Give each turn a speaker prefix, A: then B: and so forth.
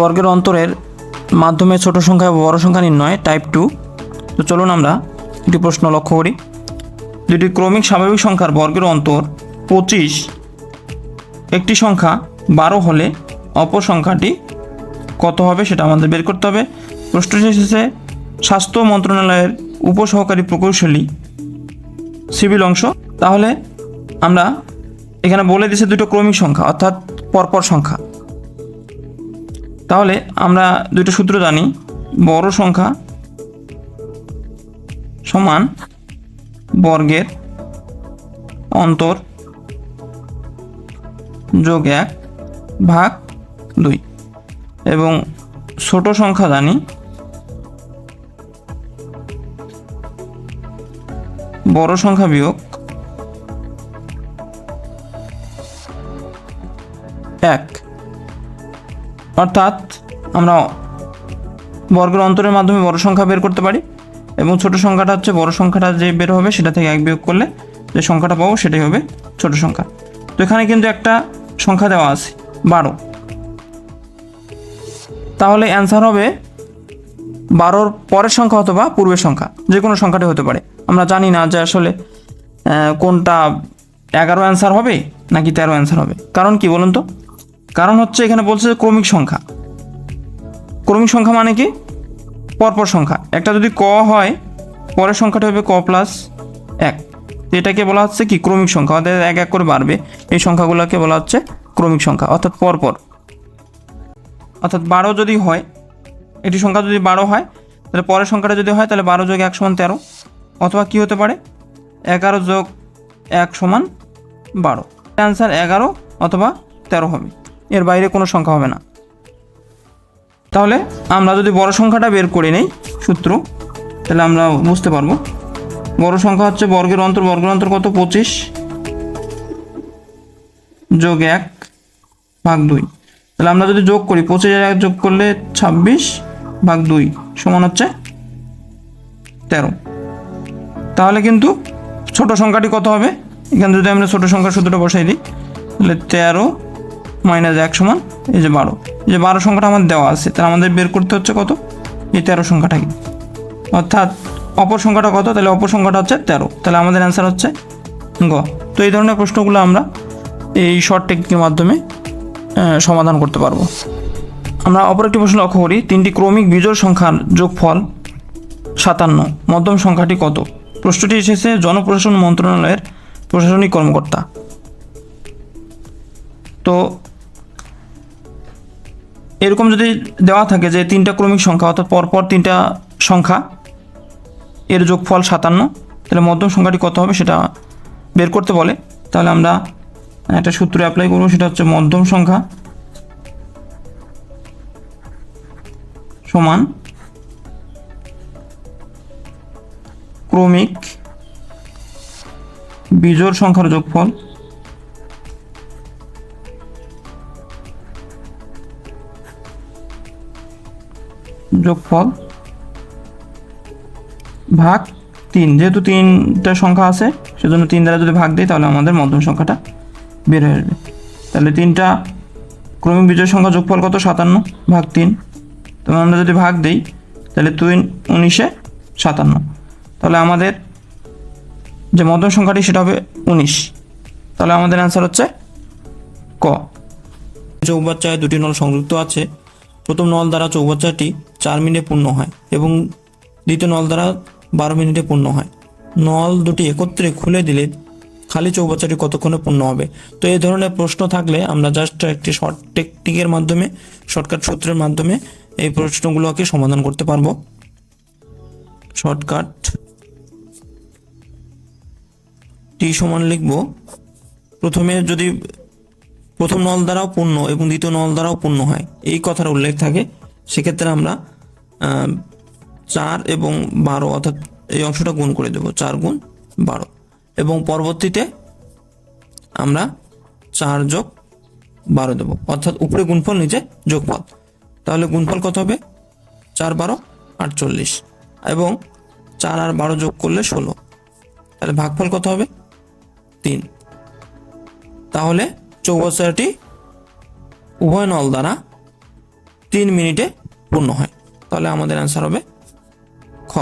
A: বর্গের অন্তরের মাধ্যমে ছোট সংখ্যা বড় সংখ্যা নির্ণয় টাইপ টু তো চলুন আমরা একটি প্রশ্ন লক্ষ্য করি। দুটি ক্রমিক স্বাভাবিক সংখ্যার বর্গের অন্তর পঁচিশ। একটি সংখ্যা বারো হলে অপর সংখ্যাটি কত হবে সেটা আমাদের বের করতে হবে। প্রশ্নটি এসেছে, স্বাস্থ্য মন্ত্রণালয়ের উপসহকারী প্রকৌশলী সিভিল অংশ। তাহলে আমরা এখানে বলে দিছে দুটো ক্রমিক সংখ্যা, অর্থাৎ পরপর সংখ্যা। তাহলে আমরা দুটো সূত্র জানি, বড় সংখ্যা সমান বর্গের অন্তর যোগ এক ভাগ দুই। এবং ছোট সংখ্যা জানি বড় সংখ্যা বিয়োগ এক। অর্থাৎ আমরা বর্গের অন্তরের মাধ্যমে বড় সংখ্যা বের করতে পারি এবং ছোট সংখ্যাটা হচ্ছে বড় সংখ্যাটা যে বের হবে সেটা থেকে এক বিয়োগ করলে যে সংখ্যাটা পাবো সেটাই হবে ছোট সংখ্যা। তো এখানে কিন্তু একটা সংখ্যা দেওয়া আছে, বারো। তাহলে অ্যান্সার হবে বারোর পরের সংখ্যা অথবা পূর্বের সংখ্যা, যে কোনো সংখ্যাটি হতে পারে। আমরা জানি না যে আসলে কোনটা এগারো অ্যান্সার হবে নাকি তেরো অ্যান্সার হবে। কারণ কি বলুন তো? কারণ হচ্ছে এখানে বলছে ক্রমিক সংখ্যা। ক্রমিক সংখ্যা মানে কি? পরপর সংখ্যা। একটা যদি ক হয়, পরের সংখ্যাটা হবে ক প্লাস এক। এটাকে বলা হচ্ছে কি? ক্রমিক সংখ্যা। অর্থাৎ এক এক করে বাড়বে। এই সংখ্যাগুলোকে বলা হচ্ছে ক্রমিক সংখ্যা, অর্থাৎ পরপর। অর্থাৎ বারো যদি হয় একটি সংখ্যা যদি বারো হয়, তাহলে পরের সংখ্যাটা যদি হয়, তাহলে বারো যোগ এক সমান তেরো। অথবা কি হতে পারে? এগারো যোগ এক সমান বারো। অ্যান্সার এগারো অথবা তেরো হবে। এর বাইরে কোনো সংখ্যা হবে না। তাহলে আমরা যদি বড় সংখ্যাটা বের করে নেই, সূত্র, তাহলে আমরা বুঝতে পারব। বড় সংখ্যা হচ্ছে বর্গের অন্তর বর্গের অন্তর কত? পঁচিশ যোগ এক ভাগ দুই। তাহলে আমরা যদি যোগ করি, পঁচিশ এক যোগ করলে ছাব্বিশ ভাগ দুই সমান হচ্ছে তেরো। তাহলে কিন্তু ছোট সংখ্যাটি কত হবে? এখানে যদি আমরা ছোট সংখ্যার সূত্রটা বসাই দিই, তাহলে তেরো মাইনাস এক সমান এই যে বারো। এই যে বারো সংখ্যাটা আমাদের দেওয়া আছে, তাহলে আমাদের বের করতে হচ্ছে কত? এই তেরো সংখ্যাটাকে। অর্থাৎ অপর সংখ্যাটা কত? তাহলে অপর সংখ্যাটা হচ্ছে তেরো। তাহলে আমাদের অ্যান্সার হচ্ছে গ। তো এই ধরনের প্রশ্নগুলো আমরা এই শর্ট টেকনিকের মাধ্যমে সমাধান করতে পারব। আমরা অপর একটি প্রশ্ন লক্ষ্য করি, তিনটি ক্রমিক বিজোড় সংখ্যার যোগফল সাতান্ন, মধ্যম সংখ্যাটি কত? প্রশ্নটি এসেছে জনপ্রশাসন মন্ত্রণালয়ের প্রশাসনিক কর্মকর্তা। তো এরকম যদি দেওয়া থাকে যে তিনটা ক্রমিক সংখ্যা, অর্থাৎ পরপর তিনটা সংখ্যা, এর যোগফল সাতান্ন, তাহলে মধ্যম সংখ্যাটি কত হবে সেটা বের করতে বলে। তাহলে আমরা একটা সূত্রে অ্যাপ্লাই করব, সেটা হচ্ছে মধ্যম সংখ্যা সমান ক্রমিক বিজোড় সংখ্যার যোগফল যোগফল ভাগ তিন। যেহেতু তিনটা সংখ্যা আছে, সেজন্য তিন দ্বারা যদি ভাগ দিই, তাহলে আমাদের মধ্যম সংখ্যাটা বের হয়ে আসবে। তাহলে তিনটা ক্রমিক বিজয় সংখ্যা যোগফল কত? সাতান্ন ভাগ তিন। তো আমরা যদি ভাগ দিই, তাহলে দুই উনিশে সাতান্ন। তাহলে আমাদের যে মধ্যম সংখ্যাটি, সেটা হবে উনিশ। তাহলে আমাদের অ্যান্সার হচ্ছে ক। চৌবাচ্চায় দুটি নল সংযুক্ত আছে। প্রথম নল দ্বারা চৌবাচ্চাটি চার মিনিটে পূর্ণ হয় এবং দ্বিতীয় নল দ্বারা বারো মিনিটে পূর্ণ হয়। নল দুটি একত্রে খুলে দিলে খালি চৌবাচ্চাটি কতক্ষণে পূর্ণ হবে? তো এই ধরনের প্রশ্ন থাকলে আমরা জাস্ট একটি শর্ট টেকনিকের মাধ্যমে শর্টকাট সূত্রের মাধ্যমে এই প্রশ্নগুলোকে সমাধান করতে পারব। শর্টকাট টি সমান লিখব। প্রথমে যদি প্রথম নল দ্বারাও পূর্ণ এবং দ্বিতীয় নল দ্বারাও পূর্ণ হয়। এই কথার উল্লেখ থাকে। সেক্ষেত্রে আমরা চার এবং বারো অর্থাৎ এই অংশটা গুণ করে দেব। চার গুণ বারো। এবং পরবর্তীতে আমরা চার যোগ বারো দেবো। অর্থাৎ উপরে গুণফল, নিচে যোগফল। তাহলে গুণফল কত হবে? চার, বারো, আটচল্লিশ। এবং চার আর বারো যোগ করলে ষোলো। তাহলে ভাগফল কত হবে? তিন। তাহলে চৌবাচ্চাটি উভয় নল দ্বারা তিন মিনিটে পূর্ণ হয়। তাহলে আমাদের অ্যান্সার হবে খ।